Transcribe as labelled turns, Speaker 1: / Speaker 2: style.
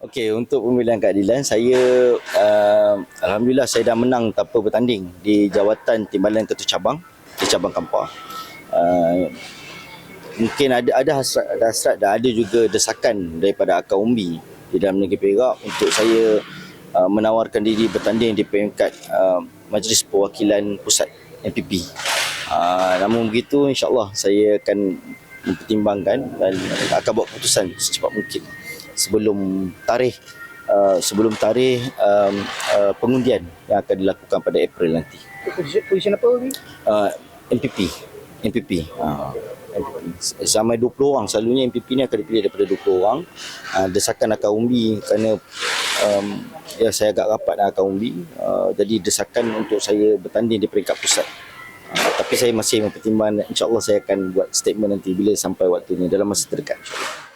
Speaker 1: Okey, untuk pemilihan keadilan, saya uh, Alhamdulillah saya dah menang tanpa bertanding di jawatan Timbalan Ketua Cabang di Cabang Kampar. Uh, mungkin ada ada hasrat, ada hasrat dan ada juga desakan daripada Akar Umbi di dalam negeri Perak untuk saya uh, menawarkan diri bertanding di peringkat uh, Majlis Perwakilan Pusat MPP. Uh, namun begitu insyaAllah saya akan mempertimbangkan dan akan buat keputusan secepat mungkin sebelum tarikh uh, sebelum tarikh um, uh, pengundian yang akan dilakukan pada April nanti.
Speaker 2: Position, apa ni?
Speaker 1: Uh, MPP. MPP. Uh, MPP. Sampai 20 orang. Selalunya MPP ni akan dipilih daripada 20 orang. Uh, desakan akan umbi kerana um, ya saya agak rapat dengan akan umbi. Uh, jadi desakan untuk saya bertanding di peringkat pusat. Uh, tapi saya masih mempertimbangkan insyaAllah saya akan buat statement nanti bila sampai waktunya dalam masa terdekat insyaAllah.